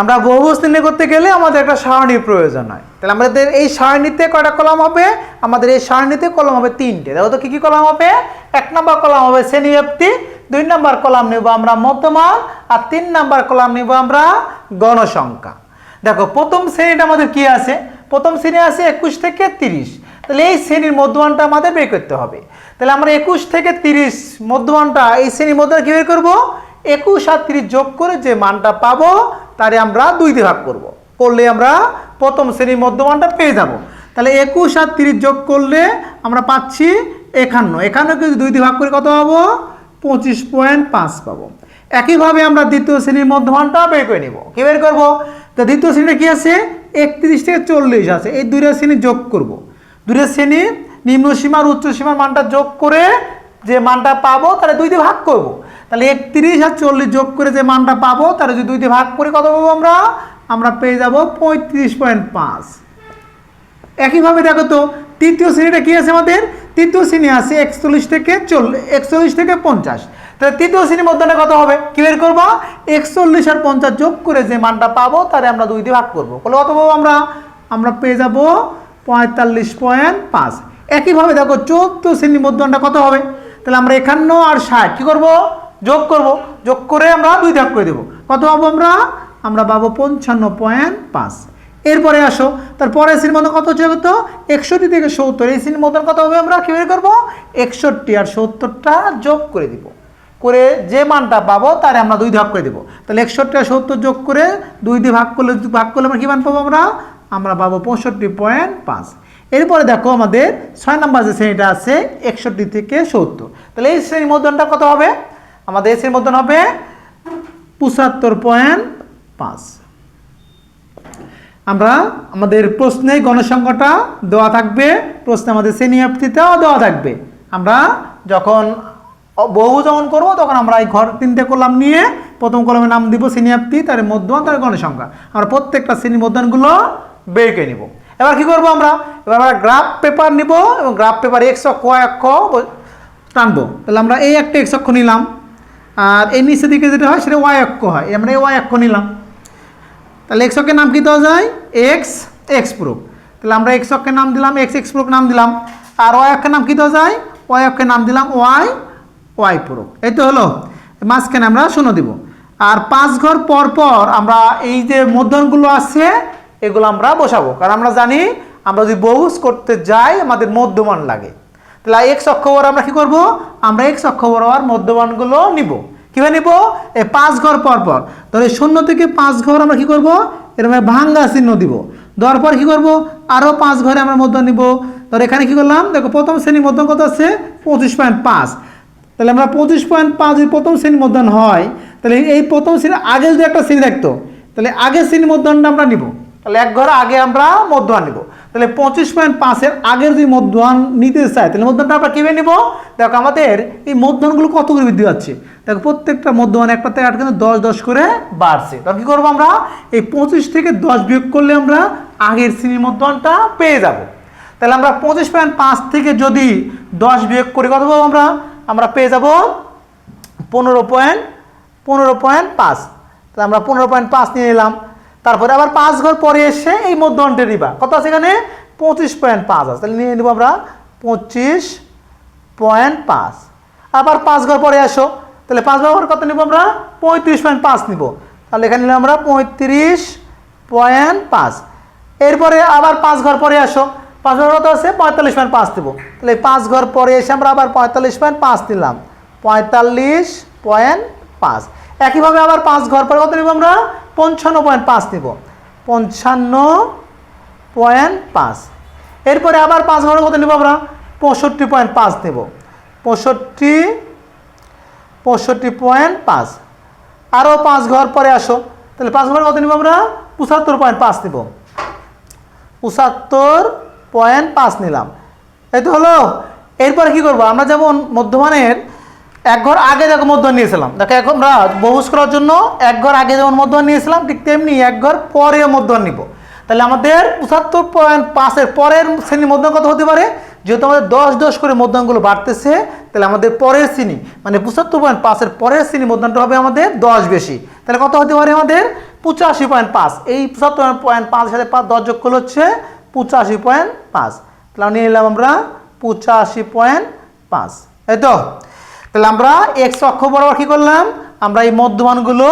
আমরা বহুভুজ নির্ণয় করতে গেলে আমাদের একটা সারণীর প্রয়োজন হয়। তাহলে আমাদের এই সারণীতে কয়টা কলাম হবে? আমাদের এই সারণীতে কলম হবে তিনটে। দেখো তো কী কী কলাম হবে? এক নম্বর কলাম হবে শ্রেণীব্যাপ্তি, দুই নম্বর কলাম নেব আমরা মধ্যমান, আর তিন নম্বর কলাম নেব আমরা গণসংখ্যা। দেখো, প্রথম শ্রেণীটা আমাদের কি আছে? প্রথম শ্রেণি আছে একুশ থেকে তিরিশ। তাহলে এই শ্রেণির মধ্যমানটা আমাদের বের করতে হবে। তাহলে আমরা একুশ থেকে তিরিশ মধ্যমানটা এই শ্রেণির মধ্যে কি বের করব? একুশ আর তিরিশ যোগ করে যে মানটা পাবো তারে আমরা দুই দিয়ে ভাগ করব। করলে আমরা প্রথম শ্রেণির মধ্যমানটা পেয়ে যাব। তাহলে একুশ আর তিরিশ যোগ করলে আমরা পাচ্ছি একান্ন। একান্নকে যদি দুই দিয়ে ভাগ করে কত পাবো? পঁচিশ পয়েন্ট পাঁচ পাবো। একইভাবে আমরা দ্বিতীয় শ্রেণির মধ্যমানটা বের করে নিব। কি বের করব? তো দ্বিতীয় শ্রেণীটা কী আছে? একত্রিশ থেকে চল্লিশ আছে। এই দুইটা শ্রেণি যোগ করব। দুইটা শ্রেণি নিম্ন সীমার উচ্চ সীমার মানটা যোগ করে যে মানটা পাবো, তাহলে দুই দিয়ে ভাগ করব। তাহলে একত্রিশ আর চল্লিশ যোগ করে যে মানটা পাবো তাহলে যদি দুই দিয়ে ভাগ করে কত পাবো আমরা? আমরা পেয়ে যাব পঁয়ত্রিশ পয়েন্ট পাঁচ। একইভাবে দেখো তো, তৃতীয় শ্রেণীটা কী আছে আমাদের? তৃতীয় শ্রেণি আছে একচল্লিশ থেকে চল্লিশ একচল্লিশ থেকে পঞ্চাশ। তাহলে তৃতীয় শ্রেণির মধ্যে কত হবে? কী বের করব? একচল্লিশ আর পঞ্চাশ যোগ করে যে মানটা পাবো তাহলে আমরা দুই দিয়ে ভাগ করব। বলে কত পাবো আমরা? আমরা পেয়ে যাব পঁয়তাল্লিশ পয়েন্ট পাঁচ। একইভাবে দেখো চৌদ্দ শ্রেণির মধ্যমানটা কত হবে? তাহলে আমরা একান্ন আর ষাট কী করব? যোগ করব, যোগ করে আমরা দুই ভাগ করে দেবো। কত পাবো আমরা? আমরা পাবো পঞ্চান্ন পয়েন্ট পাঁচ। এরপরে আসো, তার পরের শ্রেণির মতন কত হচ্ছে কত একষট্টি থেকে সত্তর। এই শ্রেণির মতন কত হবে আমরা কী করব? একষট্টি আর সত্তরটা যোগ করে দিব। করে যে মানটা পাবো, তারে আমরা দুই ভাগ করে দেবো। তাহলে একষট্টি আর সত্তর যোগ করে দুই দিয়ে ভাগ করলে ভাগ করলে আমরা কী মান পাবো আমরা? আমরা পাবো পঁয়ষট্টি পয়েন্ট পাঁচ। এরপরে দেখো আমাদের ছয় নম্বর যে শ্রেণীটা আছে, একষট্টি থেকে সত্তর। তাহলে এই শ্রেণির মধ্যনটা কত হবে? আমাদের শ্রেণির মধ্যন হবে পঁচাত্তর পয়েন্ট পাঁচ। আমরা আমাদের প্রশ্নে গণসংখ্যাটা দেওয়া থাকবে, প্রশ্নে আমাদের শ্রেণীপ্তিতেও দেওয়া থাকবে। আমরা যখন বহু যখন করব, তখন আমরা এই ঘর তিনটে কলাম নিয়ে প্রথম কলমে নাম দিব শ্রেণীপ্তি তার মধ্যমান, তার গণসংখ্যা। আমরা প্রত্যেকটা শ্রেণি মধ্যমানগুলো বের করে নিব। এবার কি করব আমরা? এবার আমরা গ্রাফ পেপার নিব এবং গ্রাফ পেপার এক্স অক্ষ অক্ষ টানবো। তাহলে আমরা এই একটা এক্স অক্ষ নিলাম। আর এই নিচের দিকে যেটা হয়, সেটা ওয়াই অক্ষ হয়। আমরা এই ওয়াই অক্ষ নিলাম। তাহলে এক্স অক্ষের নাম কী দেওয়া যায়? X X proof. তাহলে আমরা এক্স অক্ষের নাম দিলাম এক্স এক্স প্রুফ নাম দিলাম। আর ওয়াই অক্ষের নাম কী দেওয়া যায়? ওয়াই অক্ষের নাম দিলাম ওয়াই ওয়াই প্রুফ। এই তো হলো। মাঝখানে আমরা শূন্য দিব। আর পাঁচ ঘর পর পর আমরা এই যে মধ্যনগুলো আছে, এগুলো আমরা বসাবো। কারণ আমরা জানি, আমরা যদি বহুস করতে যাই, আমাদের মধ্যমান লাগে। তাহলে এক্স অক্ষ বরাবর আমরা কি করব? আমরা এক্স অক্ষ বরাবর মধ্যমানগুলো নিব। কীভাবে নিব? এই পাঁচ ঘর পর পর। তাহলে শূন্য থেকে পাঁচ ঘর আমরা কি করব? এরকম ভাঙ্গা চিহ্ন দিব। দেওয়ার পর কি করব? আরও পাঁচ ঘরে আমরা মধ্য নিব। ধর এখানে কি করলাম? দেখো, প্রথম শ্রেণির মধ্যম কত আছে? পঁচিশ পয়েন্ট পাঁচ। তাহলে আমরা পঁচিশ পয়েন্ট পাঁচ যদি প্রথম শ্রেণির মধ্যম হয়, তাহলে এই প্রথম শ্রেণির আগে যদি একটা শ্রেণি থাকতো তাহলে আগের শ্রেণির মধ্যমটা আমরা নিব। তাহলে এক ঘর আগে আমরা মধ্যমান নিব। তাহলে পঁচিশ পয়েন্ট পাঁচের আগের যদি মধ্যমান নিতে চাই তাহলে মধ্যমানটা আমরা কীভাবে নিব? দেখো আমাদের এই মধ্যমানগুলো কত করে বৃদ্ধি পাচ্ছে? দেখো প্রত্যেকটা মধ্যমান একটা থেকে আট কিন্তু দশ দশ করে বাড়ছে। তখন কী করব আমরা? এই পঁচিশ থেকে দশ বিয়োগ করলে আমরা আগের শ্রেণির মধ্যমানটা পেয়ে যাব। তাহলে আমরা পঁচিশ পয়েন্ট পাঁচ থেকে যদি দশ বিয়োগ করি কত পাবো আমরা? আমরা পেয়ে যাব পনেরো পয়েন্ট পনেরো পয়েন্ট পাঁচ। তাহলে আমরা পনেরো পয়েন্ট পাঁচ নিয়ে নিলাম। তারপরে আবার পাঁচ ঘর পরে এসে এই মধ্যমটা নিবা। কত আছে এখানে? পঁচিশ পয়েন্ট পাঁচ আছে। তাহলে নিয়ে নেব আমরা পঁচিশ পয়েন্ট পাঁচ। আবার পাঁচ ঘর পরে আসো তাহলে পাঁচ ঘর কত নিব আমরা? পঁয়ত্রিশ পয়েন্ট পাঁচ নিব। তাহলে এখানে নিলাম আমরা পঁয়ত্রিশ পয়েন্ট পাঁচ। এরপরে আবার পাঁচ ঘর পরে আসো পাঁচ ঘর কত আছে? পঁয়তাল্লিশ পয়েন্ট পাঁচ দেবো তাহলে পাঁচ ঘর পরে এসে আমরা আবার পঁয়তাল্লিশ পয়েন্ট পাঁচ নিলাম। পঁয়তাল্লিশ পয়েন্ট পাঁচ। একইভাবে আবার পাঁচ ঘর পরে কত নিব আমরা? পঞ্চান্ন পয়েন্ট পাঁচ নিব পঞ্চান্ন পয়েন্ট পাঁচ। এরপরে আবার পাঁচ ঘর কত নিব আমরা? পঁয়ষট্টি পয়েন্ট পাঁচ নেব পঁয়ষট্টি পঁয়ষট্টি পয়েন্ট পাঁচ। আরও পাঁচ ঘর পরে আসো। তাহলে পাঁচ ঘর কত নিব আমরা? পঁচাত্তর পয়েন্ট পাঁচ নিব পঁচাত্তর পয়েন্ট পাঁচ নিলাম। এই তো হলো। এরপরে কি করব? আমরা যেমন মধ্যমানের এক ঘর আগে দেখো মধ্যমান নিয়েছিলাম। দেখো এখন আমরা বহুস করার জন্য এক ঘর আগে যেমন মধ্যমান নিয়েছিলাম, ঠিক তেমনি এক ঘর পরে মধ্যমান নিব। তাহলে আমাদের পঁচাত্তর পয়েন্ট পাঁচের পরের শ্রেণির মধ্যমান কত হতে পারে? যেহেতু আমাদের দশ দশ করে মধ্যমানগুলো বাড়তেছে, তাহলে আমাদের পরের শ্রেণি মানে পঁচাত্তর পয়েন্ট পাঁচের পরের শ্রেণি মধ্যমানটা হবে আমাদের দশ বেশি। তাহলে কত হতে পারে আমাদের? পঁচাশি পয়েন্ট পাঁচ। এই পঁচাত্তর পয়েন্ট পাঁচের সাথে পাঁচ দশ যোগ করলে হচ্ছে পঁচাশি পয়েন্ট পাঁচ। তাহলে নিয়ে নিলাম আমরা পঁচাশি পয়েন্ট পাঁচ। এই তো? তাহলে আমরা এক্স অক্ষ বরাবর কী করলাম? আমরা এই মধ্যমানগুলো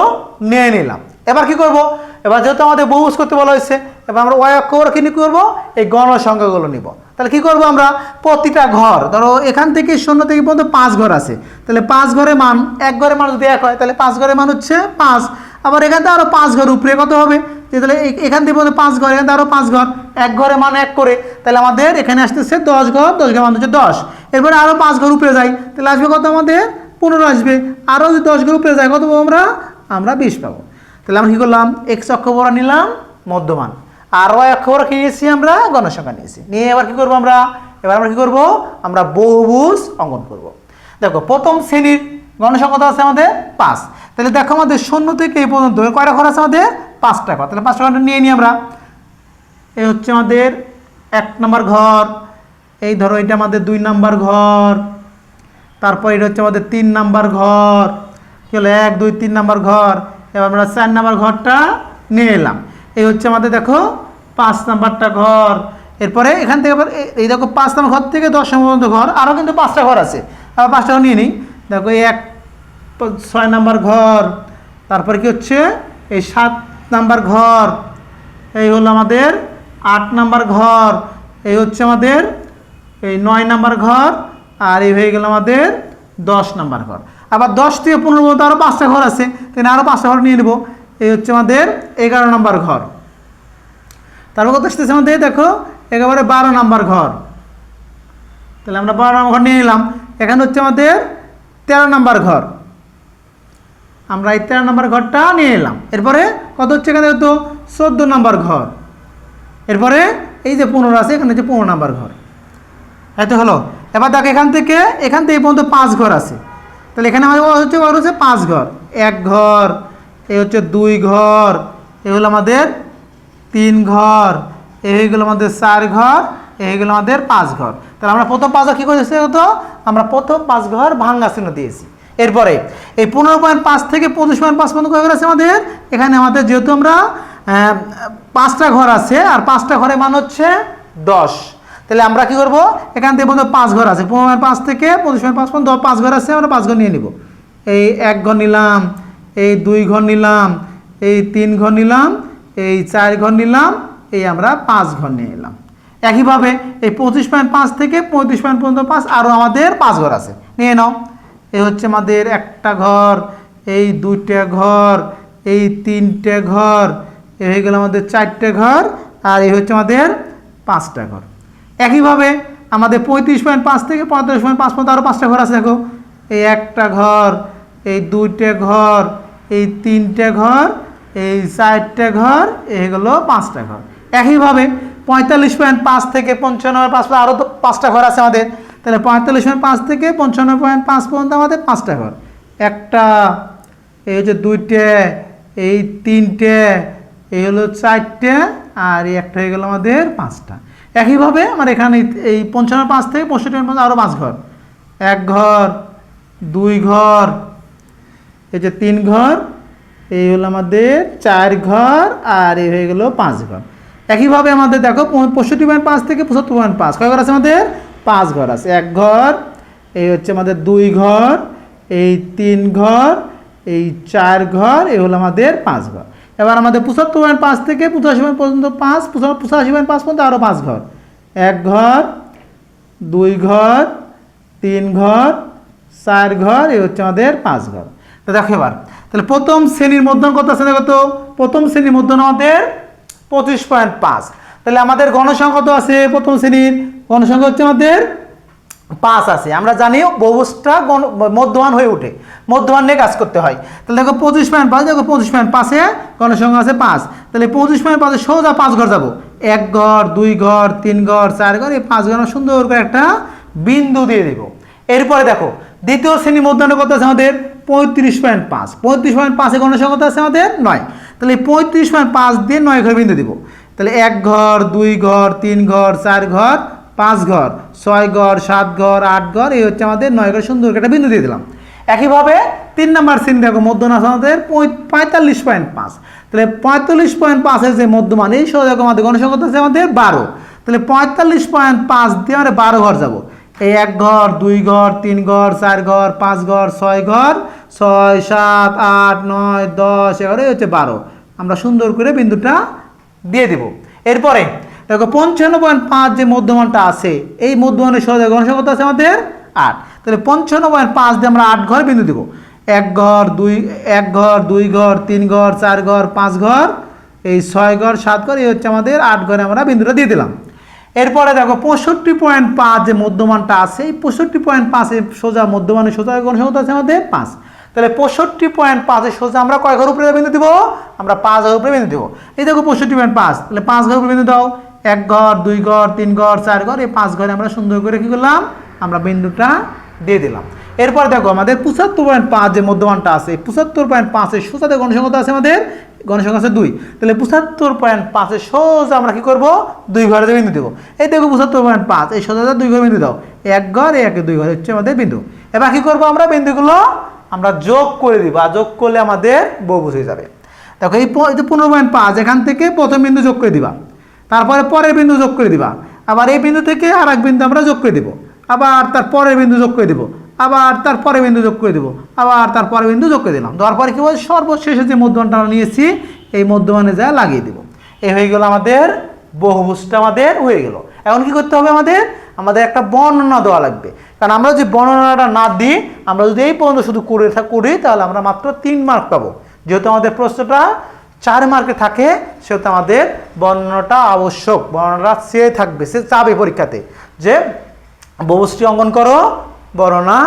নিয়ে নিলাম। এবার কি করব? এবার যেহেতু আমাদের বহুস করতে বলা হয়েছে, এবার আমরা ওয়াই অক্ষ বরাবর কী করব? এই গণ সংখ্যাগুলো নিব। তাহলে কি করব আমরা? প্রতিটা ঘর, ধরো এখান থেকে শূন্য থেকে পর্যন্ত পাঁচ ঘর আছে। তাহলে পাঁচ ঘরের মান, এক ঘরের মান যদি এক হয়, তাহলে পাঁচ ঘরের মান হচ্ছে পাঁচ। আবার এখান থেকে আরও পাঁচ ঘর উপরে কত হবে? যে তাহলে এখান থেকে পর্যন্ত পাঁচ ঘর, এখান থেকে আরও পাঁচ ঘর, এক ঘরে মান এক করে, তাহলে আমাদের এখানে আসতেছে দশ ঘর দশ ঘর মান হচ্ছে দশ। এরপরে আরও পাঁচ ঘর উপরে যাই, তাহলে আসবে কত আমাদের? পনেরো আসবে। আরও যদি দশ ঘর উপরে যাই, কত পাবো আমরা? আমরা বিশ পাবো। তাহলে আমরা কী করলাম? এক্স অক্ষ বড় নিলাম, মধ্যমান। আর ওয়াই অক্ষ বড় নিয়েছি আমরা? গণসংখ্যা নিয়েছি। নিয়ে এবার কী করব আমরা? এবার আমরা কী করব? আমরা বহুভুজ অঙ্কন করব। দেখো, প্রথম শ্রেণির গণসংখ্যা আছে আমাদের? পাঁচ। তাহলে দেখো আমাদের শূন্য থেকে এই পর্যন্ত কয়টা ঘর আছে আমাদের? পাঁচটা ঘর। তাহলে পাঁচটা ঘরটা নিয়ে নিই আমরা। এই হচ্ছে আমাদের এক নম্বর ঘর। এই ধরো এটা আমাদের দুই নাম্বার ঘর। তারপর এটা হচ্ছে আমাদের তিন নাম্বার ঘর। কি হলো? এক, দুই, তিন নাম্বার ঘর। এবার আমরা চার নাম্বার ঘরটা নিয়ে এলাম। এই হচ্ছে আমাদের দেখো পাঁচ নাম্বারটা ঘর। এরপরে এখান থেকে আবার এই দেখো পাঁচ নাম্বার ঘর থেকে দশ নম্বর ঘর। আরও কিন্তু পাঁচটা ঘর আছে। আবার পাঁচটা ঘর নিয়ে নিই। দেখো এই এক, ছয় নাম্বার ঘর। তারপরে কি হচ্ছে? এই সাত নাম্বার ঘর। এই হলো আমাদের আট নাম্বার ঘর। এই হচ্ছে আমাদের এই নয় নাম্বার ঘর, আর এই হয়ে গেল আমাদের দশ নাম্বার ঘর। আবার দশ থেকে পনেরো পর্যন্ত আরও পাঁচটা ঘর আছে, তাহলে আরও পাঁচটা ঘর নিয়ে নেব। এই হচ্ছে আমাদের এগারো নাম্বার ঘর। তারপর কত আসতেছে আমাদের দেখো, একেবারে বারো নাম্বার ঘর। তাহলে আমরা বারো নাম্বার ঘর নিয়ে নিলাম। এখানে হচ্ছে আমাদের তেরো নাম্বার ঘর। আমরা এই তেরো নম্বর ঘরটা নিয়ে এলাম এরপরে কত হচ্ছে এখানে তো চোদ্দ নম্বর ঘর। এরপরে এই যে পনেরো আছে, এখানে হচ্ছে পনেরো নম্বর ঘর। এত হলো? এবার দেখো, এখান থেকে এখান থেকে এই পর্যন্ত পাঁচ ঘর আছে। তাহলে এখানে আমাদের হচ্ছে ঘর হচ্ছে পাঁচ ঘর। এক ঘর, এ হচ্ছে দুই ঘর এই হলো আমাদের তিন ঘর এই হয়ে গেলো আমাদের চার ঘর এই হয়ে গেলো আমাদের পাঁচ ঘর। তাহলে আমরা প্রথম পাঁচ ঘর কী করেছি তো? আমরা প্রথম পাঁচ ঘর ভাঙ্গা চিহ্ন দিয়েছি। এরপরে, এই পনেরো পয়েন্ট পাঁচ থেকে পঁচিশ পয়েন্ট পাঁচ পর্যন্ত ঘর আছে আমাদের? এখানে আমাদের যেহেতু আমরা পাঁচটা ঘর আছে, আর পাঁচটা ঘরের মান হচ্ছে দশ। তাহলে আমরা কি করব? এখান থেকে পর্যন্ত পাঁচ ঘর আছে। পনেরো পাঁচ থেকে পঁচিশ পয়েন্ট পাঁচ পর্যন্ত, পাঁচ ঘর আছে, আমরা পাঁচ ঘর নিয়ে নিব। এই এক ঘর নিলাম, এই দুই ঘর নিলাম, এই তিন ঘর নিলাম, এই চার ঘর নিলাম, এই আমরা পাঁচ ঘর নিয়ে নিলাম একইভাবে এই পঁচিশ পয়েন্ট পাঁচ থেকে পঁয়ত্রিশ পয়েন্ট পর্যন্ত পাঁচ আরও আমাদের পাঁচ ঘর আছে। নিয়ে নাও। এই হচ্ছে আমাদের একটা ঘর, এই দুইটা ঘর, এই তিনটে ঘর, এই হয়ে গেল আমাদের চারটে ঘর, আর এই হচ্ছে আমাদের পাঁচটা ঘর। একইভাবে আমাদের পঁয়ত্রিশ পয়েন্ট পাঁচ থেকে পঁয়ত্রিশ পয়েন্ট পাঁচ পর্যন্ত আরও পাঁচটা ঘর আছে, দেখো। এই একটা ঘর, এই দুইটে ঘর, এই তিনটে ঘর, এই চারটে ঘর, এই হলো পাঁচটা ঘর। একইভাবে পঁয়তাল্লিশ পয়েন্ট পাঁচ থেকে পঞ্চানব্বই পাঁচ আরও তো পাঁচটা ঘর আছে আমাদের। তাহলে পঁয়তাল্লিশ পয়েন্ট পাঁচ থেকে পঞ্চান্ন পয়েন্ট পাঁচ পর্যন্ত আমাদের পাঁচটা ঘর। একটা, এই হচ্ছে দুইটে, এই তিনটে, এই হলো চারটে, আর এই একটা হয়ে গেল আমাদের পাঁচটা। একইভাবে আমার এখানে এই পঞ্চান্ন পাঁচ থেকে পঁয়ষট্টি পর্যন্ত আরও পাঁচ ঘর। এক ঘর, দুই ঘর, এই যে তিন ঘর, এই হলো আমাদের চার ঘর আর এই হয়ে গেল পাঁচ ঘর। একইভাবে আমাদের দেখো পঁয়ষট্টি পয়েন্ট পাঁচ থেকে পঁচাত্তর পয়েন্ট পাঁচ। কয় ঘর আছে আমাদের? পাঁচ ঘর আছে। এক ঘর, এই হচ্ছে আমাদের দুই ঘর, এই তিন ঘর, এই চার ঘর, এই হলো আমাদের পাঁচ ঘর। এবার আমাদের পঁচাত্তর পয়েন্ট পাঁচ থেকে পঁচাশি পয়েন্ট পর্যন্ত পাঁচ, পঁচা- পঁচাশি পয়েন্ট পাঁচ পর্যন্ত আরও পাঁচ ঘর। এক ঘর, দুই ঘর, তিন ঘর, চার ঘর, এই হচ্ছে আমাদের পাঁচ ঘর। তো দেখো এবার, তাহলে প্রথম শ্রেণির মধ্যম কত আছে দেখো তো? প্রথম শ্রেণির মধ্যম আমাদের পঁচিশ পয়েন্ট পাঁচ। তাহলে আমাদের গণসংখ্যা তো আছে প্রথম শ্রেণির? গণসংখ্যা হচ্ছে আমাদের পাঁচ আছে। আমরা জানি বহুসটা গণ মধ্যমান হয়ে ওঠে মধ্যমান নিয়ে কাজ করতে হয়। তাহলে দেখো পঁচিশ পয়েন্ট পাঁচ, দেখো পঁচিশ পয়েন্ট পাঁচে গণসংখ্যা আছে পাঁচ। তাহলে পঁচিশ পয়েন্ট পাঁচে সোজা পাঁচ ঘর যাব। এক ঘর, দুই ঘর, তিন ঘর, চার ঘর, এই পাঁচ ঘর সুন্দর করে একটা বিন্দু দিয়ে দেব। এরপরে দেখো, দ্বিতীয় শ্রেণির মধ্যাহ্ন কত আছে আমাদের? পঁয়ত্রিশ পয়েন্ট পাঁচ। পঁয়ত্রিশ পয়েন্ট পাঁচে গণসংখ্যা আছে আমাদের? নয়। তাহলে পঁয়ত্রিশ পয়েন্ট পাঁচ দিয়ে নয় ঘর বিন্দু দিব। তাহলে এক ঘর, দুই ঘর, তিন ঘর, চার ঘর পাঁচ ঘর, ছয় ঘর, সাত ঘর, আট ঘর, এই হচ্ছে আমাদের নয় ঘর সুন্দর একটা বিন্দু দিয়ে দিলাম। একইভাবে তিন নাম্বার সিন দেখো মধ্যন আছে আমাদের পঁয়তাল্লিশ পয়েন্ট পাঁচ। তাহলে পঁয়তাল্লিশ পয়েন্ট পাঁচের যে মধ্যমান, এই সহযোগ আমাদের গণসংখ্যা আছে আমাদের বারো। তাহলে পঁয়তাল্লিশ পয়েন্ট পাঁচ দিয়ে আমরা বারো ঘর যাব। এই এক ঘর, দুই ঘর, তিন ঘর, চার ঘর, পাঁচ ঘর, ছয় ঘর, ছয়, সাত, আট, নয়, দশ, এগারো হচ্ছে বারো। আমরা সুন্দর করে বিন্দুটা দিয়ে দিব। এরপরে দেখো, পঞ্চান্ন পয়েন্ট পাঁচ যে মধ্যমানটা আছে, এই মধ্যমানের সহযোগ গণসংখ্যা আছে আমাদের আট। তাহলে পঞ্চান্ন পয়েন্ট পাঁচ দিয়ে আমরা আট ঘর বিন্দু দিব। এক ঘর, দুই, এক ঘর, দুই ঘর, তিন ঘর, চার ঘর, পাঁচ ঘর, এই ছয় ঘর, সাত ঘর, এই হচ্ছে আমাদের আট ঘরে আমরা বিন্দুটা দিয়ে দিলাম। এরপরে দেখো, পঁয়ষট্টি পয়েন্ট পাঁচ যে মধ্যমানটা আছে, এই পঁয়ষট্টি পয়েন্ট পাঁচে সোজা মধ্যমানের সোজা গণসংখ্যা আছে আমাদের পাঁচ। তাহলে পঁয়ষট্টি পয়েন্ট পাঁচে সোজা আমরা কয় ঘর উপরে বিন্দু দিব? আমরা পাঁচ ঘর উপরে বিন্দু দিব। এই দেখো, পঁয়ষট্টি পয়েন্ট পাঁচ, তাহলে পাঁচ ঘর উপরে বিন্দু দাও। এক ঘর, দুই ঘর, তিন ঘর, চার ঘর, এই পাঁচ ঘরে আমরা সুন্দর করে কি করলাম? আমরা বিন্দুটা দিয়ে দিলাম। এরপর দেখো, আমাদের পঁচাত্তর পয়েন্ট পাঁচ যে মধ্যমানটা আছে পঁচাত্তর পয়েন্ট পাঁচের সোজাতে গণসংখ্যা আছে আমাদের গণসংখ্যা আছে দুই। তাহলে পঁচাত্তর পয়েন্ট পাঁচের সোজা আমরা কি করব? দুই ঘরে বিন্দু দেবো। এই দেখো পঁচাত্তর পয়েন্ট পাঁচ, এই সোজা দুই ঘরে বিন্দু দাও। এক ঘর একে দুই ঘর হচ্ছে আমাদের বিন্দু। এবার কি করব আমরা? বিন্দুগুলো আমরা যোগ করে দিব, আর যোগ করলে আমাদের বহুভুজ হয়ে যাবে। দেখো, এই পনেরো পয়েন্ট পাঁচ, এখান থেকে প্রথম বিন্দু যোগ করে দিবা। তারপরে পরের বিন্দু যোগ করে দিবা। আবার এই বিন্দু থেকে আর এক বিন্দু আমরা যোগ করে দেবো। আবার তার পরের বিন্দু যোগ করে দেবো। আবার তার পরের বিন্দু যোগ করে দেবো। আবার তার পরের বিন্দু যোগ করে দিলাম। দেওয়ার পরে কি বলছে? সর্বশেষে যে মধ্যমানটা আমরা নিয়েছি, এই মধ্যমানে যা লাগিয়ে দেবো। এই হয়ে গেল আমাদের বহুভুজটা আমাদের হয়ে গেল। এখন কি করতে হবে আমাদের? আমাদের একটা বর্ণনা দেওয়া লাগবে। কারণ আমরা যদি বর্ণনাটা না দিই, আমরা যদি এই পর্যন্ত শুধু করে করি, তাহলে আমরা মাত্র তিন মার্ক পাবো। যেহেতু আমাদের প্রশ্নটা চার মার্কে থাকে, সেহেতু আমাদের বর্ণনাটা আবশ্যক। বর্ণনাটা চেয়ে থাকবে, সে চাবে পরীক্ষাতে। যে বহুষ্টি অঙ্কন করো, বর্ণনা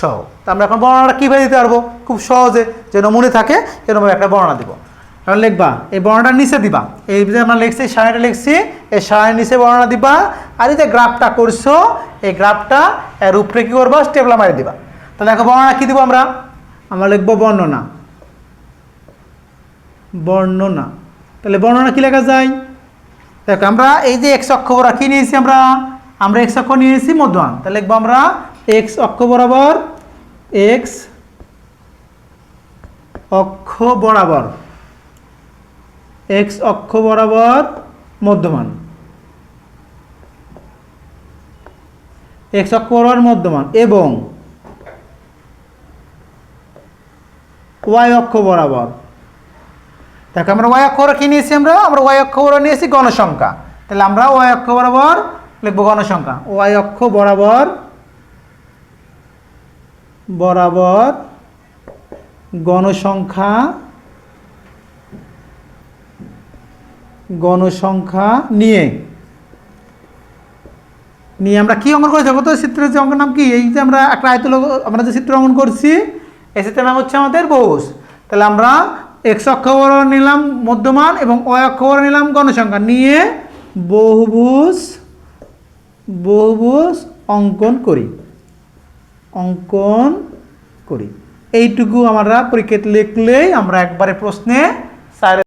সহ। তা আমরা এখন বর্ণনাটা কীভাবে দিতে পারব? খুব সহজে, যেন মনে থাকে এরকম একটা বর্ণনা দিব। এখন লিখবা, এই বর্ণনাটা নিচে দিবা। এই যে আমরা লিখছি সারাটা লিখছি, এই সারার নিচে বর্ণনা দিবা। আর এই যে গ্রাফটা করছ, এই গ্রাফটা এর উপরে কী করবা? স্টেপলা মারি দিবা। তাহলে দেখো বর্ণনা কী দিব আমরা? আমরা লিখব বর্ণনা। বর্ণনা। তাহলে বর্ণনা কি লেখা যায়? দেখো, আমরা এই যে এক্স অক্ষ বরাবর কি নিয়েছি আমরা? আমরা এক্স অক্ষ নিয়েছি মধ্যমান তাহলে লিখব আমরা এক্স অক্ষ বরাবর এক্স অক্ষ বরাবর এক্স অক্ষ বরাবর মধ্যমান। এক্স অক্ষ বরাবর মধ্যমান এবং ওয়াই অক্ষ বরাবর। দেখো আমরা ওয়াই অক্ষ বরাবর কি নিয়েছি আমরা? আমরা ওয়াই অক্ষ বরাবর নিয়েছি গণসংখ্যা। তাহলে আমরা ওয়াই অক্ষ বরাবর লিখব গণসংখ্যা। ওয়াই অক্ষ বরাবর বরাবর গণসংখ্যা গণসংখ্যা নিয়ে। নিয়ে আমরা কি অঙ্কন করেছি? তো, চিত্রের যে অঙ্কের নাম কি? এই যে আমরা একটা আয়তল আমরা যে চিত্র অঙ্কন করছি, এই চিত্রের নাম হচ্ছে আমাদের বহুষ তাহলে আমরা এক্স অক্ষ বরাবর নিলাম মধ্যমান এবং অ অক্ষ বরাবর নিলাম গণসংখ্যা নিয়ে বহুভুজ বহুভুজ অঙ্কন করি। অঙ্কন করি। এইটুকু আমরা পরীক্ষাতে লিখলেই আমরা একবারে প্রশ্নে